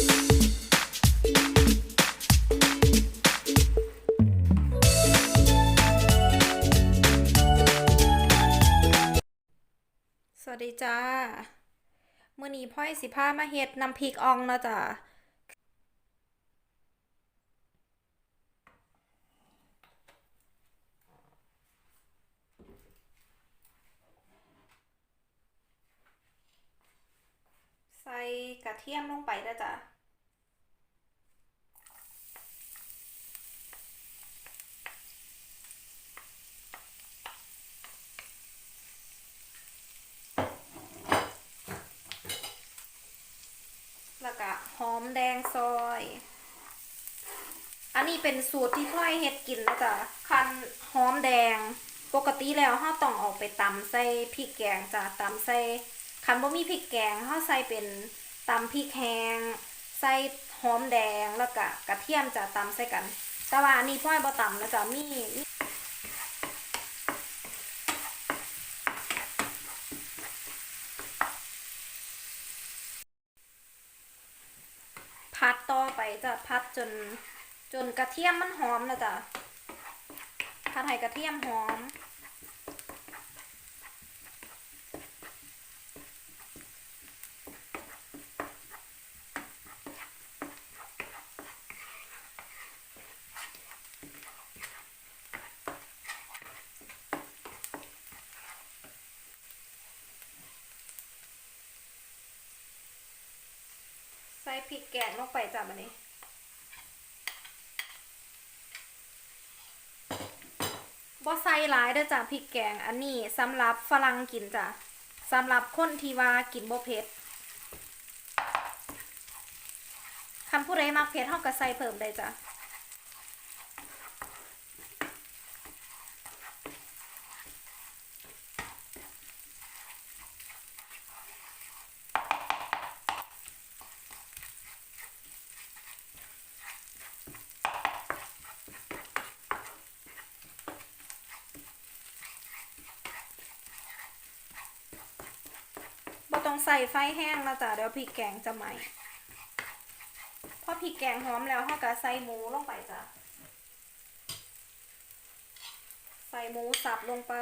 สวัสดีจ้า มื่อนี้พ่อยสิพามาเฮ็ดน้ำพริกอ่องเนาะจ้ะ ใส่ กระเทียมลงไปแล้วจ้ะแล้วก็หอมแดงซอย อันนี้เป็นสูตรที่พ่อยเฮ็ดกินนะจ๊ะคันหอมแดง ปกติแล้วเราต้องออกไปตำใส่พริกแกงจ้ะตำใส่คันบ่มีพริกแกงเราใส่เป็น ตำพริกแห้งใส่หอมแดงแล้วก็กระเทียมจะตำใส่กัน แต่ว่าอันนี้พ่อยบ่ตำนะจ๊ะมีมีพัดต่อไปจะพัดจนจนกระเทียมมันหอมนะจ๊ะพัดให้กระเทียมหอม พริกแกงลงไปจ้ะบันนี้บ่ใส่หลายเด้อจ้ะพริกแกงอันนี้สำหรับฝรั่งกินจ้ะสำหรับคนที่ว่ากินบ่เผ็ดคันผู้ใดมักเผ็ดเฮาก็ใส่เพิ่มได้จ้ะ ใส่ไฟแห้งนะจ๊ะเดี๋ยวพริกแกงจะไหมพอพริกแกงหอมแล้วเราก็ใส่หมูลงไปจ้ะใส่หมูสับลงไป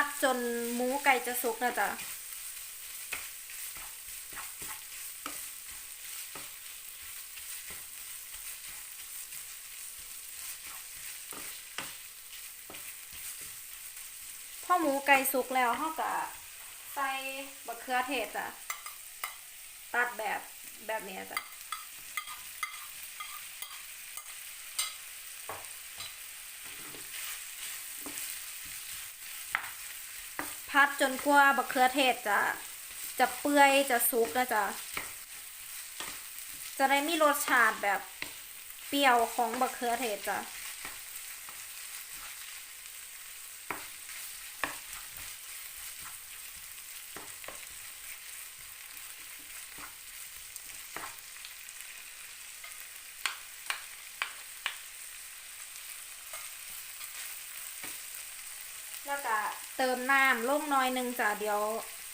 พัดจนหมูไก่จะสุกนะจ๊ะพอหมูไก่สุกแล้วเขาก็ใส่บะเขือเทศจ้ะตัดแบบแบบนี้จ้ะ พัดจนกว่าบะเขือเทศจะจะเปื่อยจะสุกนะจ๊ะจะได้มีรสชาติแบบเปรี้ยวของบะเขือเทศจ้ะ แล้วก็เติมน้ำลงน้อยหนึงจ้ะเดี๋ยว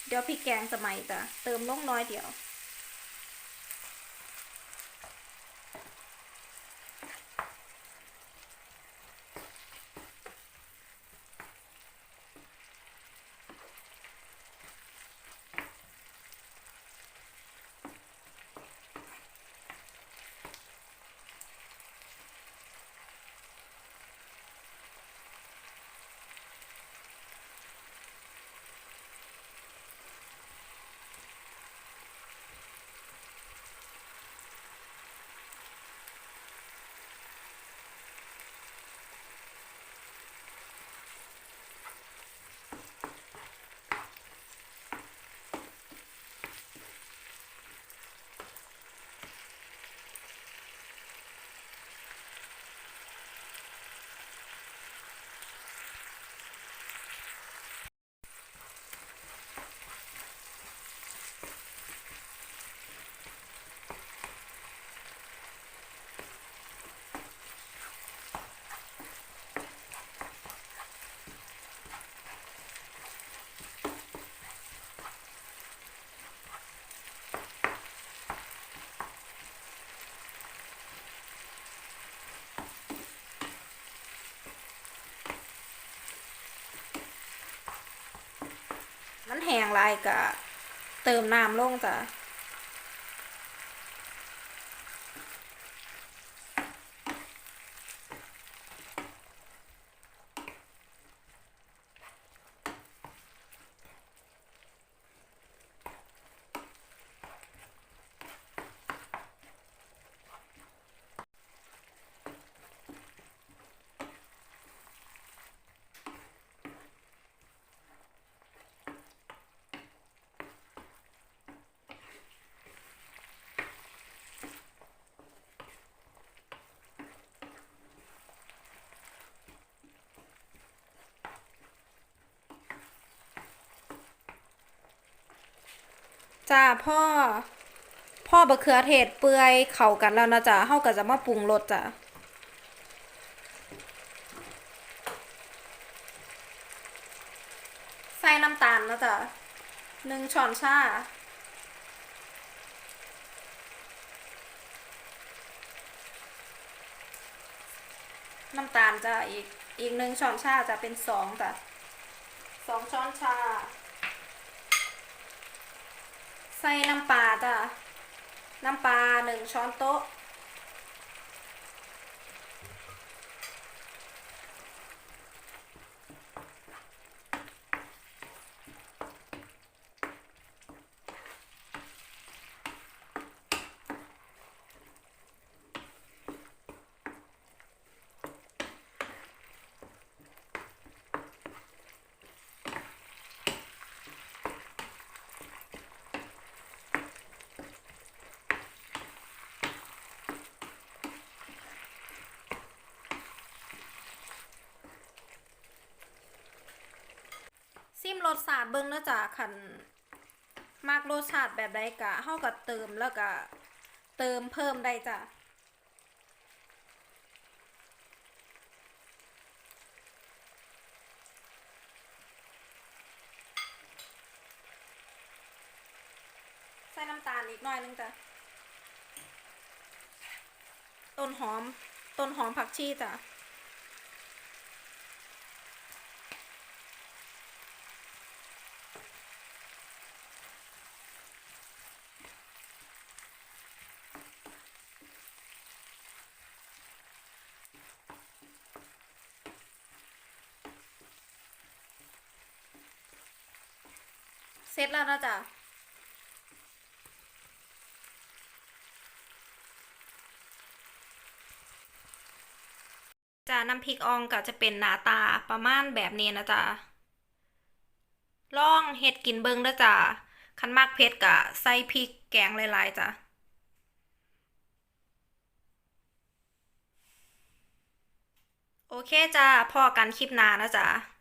เดี๋ยวพริกแกงสมัยจ้ะเติมลงน้อยเดียว ลายก็เติมน้ำลงจ้ะ จ้าพ่อ พ่อบะเขือเทศเปื่อยเข้ากันแล้วนะจ๊ะเฮาก็จะมาปรุงรสจ้ะใส่น้ำตาลนะจ๊ะหนึ่งช้อนชาน้ำตาลจะอีกอีกหนึ่งช้อนชาจะเป็นสองจ้ะสองช้อนชา ใส่น้ำปลาจ้ะน้ำปลาหนึ่งช้อนโต๊ะ รสชาติเบิ่งเนาะจ้ะคันมากรสชาติแบบใดกะเฮาก็เติมแล้วก็เติมเพิ่มได้จ้ะใส่น้ำตาลอีกหน่อยนึงจ้ะ ต้นหอม ต้นหอมผักชีจ้ะ เสร็จแล้วนะจ๊ะจ้าน้ำพริกอ่องก็จะเป็นหน้าตาประมาณแบบนี้นะจ๊ะลองเฮ็ดกินเบิงเด้อจ้ะคันมักเผ็ดก็ใส่พริกแกงหลายๆจ้ะโอเคจ้าพอกันคลิปหน้านะจ๊ะ